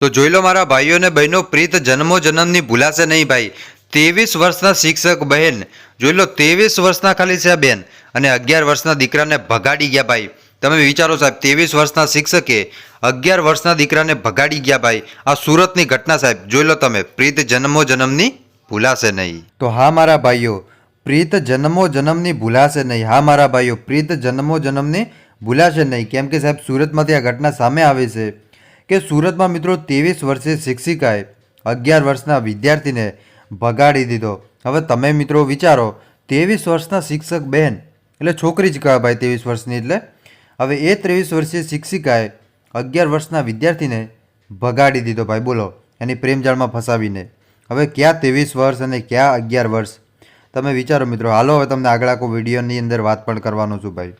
તો જોઈ લો મારા ભાઈઓ અને બહેનો, પ્રીત જન્મો જન્મની ભૂલાશે નહીં ભાઈ. ત્રેવીસ વર્ષના શિક્ષક બહેન. જોઈ લો, ત્રેવીસ વર્ષના ખાલી છે બેન. અને અગિયાર વર્ષના દીકરાને ભગાડી ગયા ભાઈ. તમે વિચારો સાહેબ, ત્રેવીસ વર્ષના શિક્ષકે અગિયાર વર્ષના દીકરાને ભગાડી ગયા ભાઈ. આ સુરતની ઘટના સાહેબ. જોઈ લો તમે, પ્રીત જન્મો જન્મની ભૂલાશે નહીં. તો હા મારા ભાઈઓ, પ્રીત જન્મો જન્મની ભૂલાશે નહીં. હા મારા ભાઈઓ, પ્રીત જન્મો જન્મની ભૂલાશે નહીં. કેમ કે સાહેબ, સુરતમાંથી આ ઘટના સામે આવે છે. કે સુરતમાં મિત્રો ત્રેવીસ વર્ષે શિક્ષિકાએ અગિયાર વર્ષના વિદ્યાર્થીને ભગાડી દીધો. હવે તમે મિત્રો વિચારો, ત્રેવીસ વર્ષના શિક્ષક બહેન, એટલે છોકરી જ કહેવાય ત્રેવીસ વર્ષની એટલે. હવે એ ત્રેવીસ વર્ષીય શિક્ષિકાએ અગિયાર વર્ષના વિદ્યાર્થીને ભગાડી દીધો ભાઈ, બોલો, એની પ્રેમજાળમાં ફસાવીને. હવે ક્યાં ત્રેવીસ વર્ષ અને ક્યાં અગિયાર વર્ષ? તમે વિચારો મિત્રો, હાલો હવે તમને આગળ આખો વિડીયોની અંદર વાત પણ કરવાનો છું ભાઈ.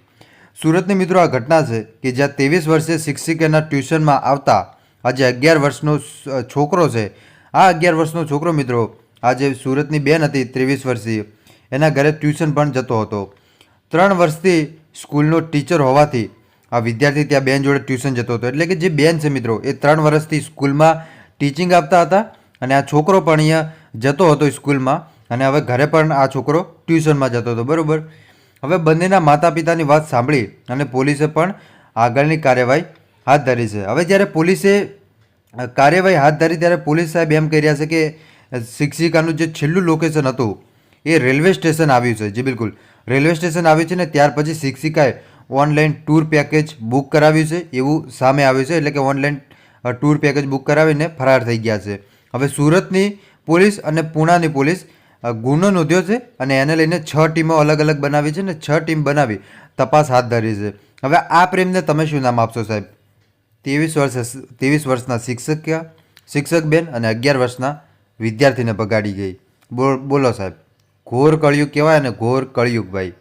સુરતની મિત્રો આ ઘટના છે કે જ્યાં ત્રેવીસ વર્ષે શિક્ષિકાના ટ્યુશનમાં આવતા આજે અગિયાર વર્ષનો છોકરો છે. આ અગિયાર વર્ષનો છોકરો મિત્રો આજે સુરતની બેન હતી ત્રેવીસ વર્ષીય. એના ઘરે ટ્યુશન પણ જતો હતો. ત્રણ વર્ષથી સ્કૂલનો ટીચર હોવાથી આ વિદ્યાર્થી ત્યાં બેન જોડે ટ્યુશન જતો હતો. એટલે કે જે બેન છે મિત્રો, એ ત્રણ વર્ષથી સ્કૂલમાં ટીચિંગ આપતા હતા અને આ છોકરો પણ અહીંયા જતો હતો સ્કૂલમાં અને હવે ઘરે પણ આ છોકરો ટ્યુશનમાં જતો હતો. બરાબર? હવે બંનેના માતા પિતાની વાત સાંભળી અને પોલીસે પણ આગળની કાર્યવાહી હાથ ધરી છે. હવે જ્યારે પોલીસે કાર્યવાહી હાથ ધરી ત્યારે પોલીસ સાહેબ એમ કહી રહ્યા છે કે શિક્ષિકાનું જે છેલ્લું લોકેશન હતું, એ રેલવે સ્ટેશન આવ્યું છે. જી બિલકુલ. રેલવે સ્ટેશન આવ્યું છે ને ત્યાર પછી શિક્ષિકાએ ઓનલાઈન ટૂર પેકેજ બુક કરાવ્યું છે. એવું સામે આવ્યું છે એટલે કે ઓનલાઈન ટૂર પેકેજ બુક કરાવીને ફરાર થઈ ગયા છે. હવે સુરતની પોલીસ અને પૂણાની પોલીસ ગુનો નોંધ્યો છે અને એને લઈને છ ટીમો અલગ અલગ બનાવી છે ને છ ટીમ બનાવી તપાસ હાથ ધરી છે. હવે આ પ્રેમને તમે શું નામ આપશો સાહેબ? ત્રેવીસ વર્ષ ત્રેવીસ વર્ષના શિક્ષક શિક્ષક બેન અને અગિયાર વર્ષના વિદ્યાર્થીને બગાડી ગઈ. બોલો સાહેબ, ઘોર કળિયુગ કહેવાય અને ઘોર કળિયુગ ભાઈ.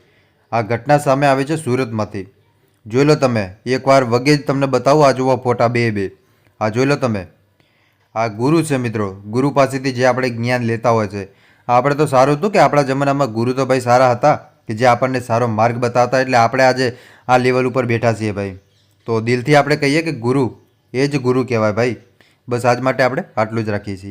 આ ઘટના સામે આવે છે સુરતમાંથી. જોઈ લો તમે, એકવાર વગે જ તમને બતાવું, આ જોવા ફોટા બે બે. આ જોઈ લો તમે. આ ગુરુ છે મિત્રો, ગુરુ પાસેથી જે આપણે જ્ઞાન લેતા હોય છે આપણે તો સારું હતું કે આપણા જમાનામાં ગુરુ તો ભાઈ સારા હતા કે જે આપણને સારો માર્ગ બતાવતા એટલે આપણે આજે આ લેવલ ઉપર બેઠા છીએ ભાઈ. તો દિલથી આપણે કહીએ કે ગુરુ એ જ ગુરુ કહેવાય ભાઈ. બસ આજ માટે આપણે આટલું જ રાખીએ છીએ.